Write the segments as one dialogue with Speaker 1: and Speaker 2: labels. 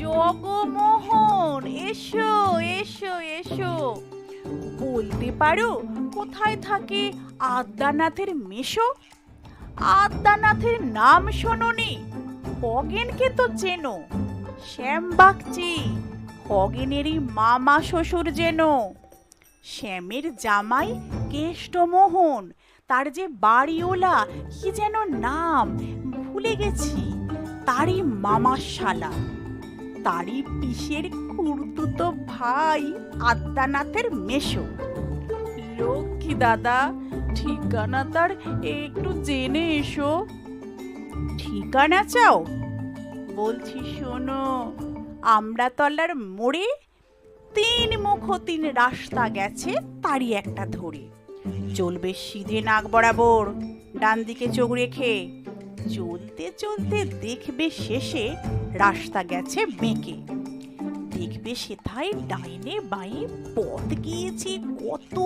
Speaker 1: জগমোহন, এসো এসো এসো। বলতে পারো, কোথায় থাকে আদ্যানাথের মেশো? আদ্যানাথের নাম শোনি খগেনকে তো চেনো। শ্যামবাগচি খগেনেরই মামা শ্বশুর যেন। শ্যামের জামাই কেষ্টমোহন, তার যে বাড়িওলা, কি যেন নাম, ভুলে গেছি, তারই মামার শালা। তারই পিসের খুড়তুতো ভাই আদ্যানাথের মেশো লক্ষ্মী দাদা, ঠিকানা তার একটু জেনে এসো। ঠিকানা চাও? বলছি, শোনো আমরা তলার মোড়ে তিন মুখ তিন রাস্তা গেছে তারই একটা ধরে। চলবে সিধে নাক বরাবর ডান দিকে চোখ রেখে। চলতে চলতে দেখবে শেষে রাস্তা গেছে বেঁকে। দেখবে সেথায় ডাইনে বাঁয়ে পথ গিয়েছে কত।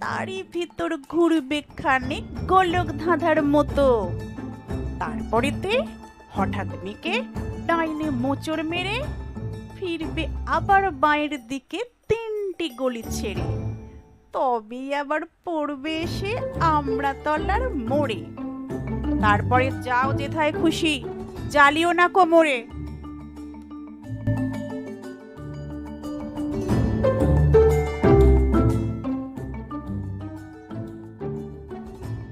Speaker 1: তারই ভিতর ঘুরবে খানিক গোলক ধাঁধার মতো। তারপরেতে হঠাৎ মেকে ডাইনে মোচড় মেরে ফিরবে আবার বাঁয়ের দিকে তিনটি গলি ছেড়ে। তবেই আবার পড়বে এসে আমরা তলার মোড়ে। তারপরে যাও যেথায় খুশি জ্বালিও না কোমরে।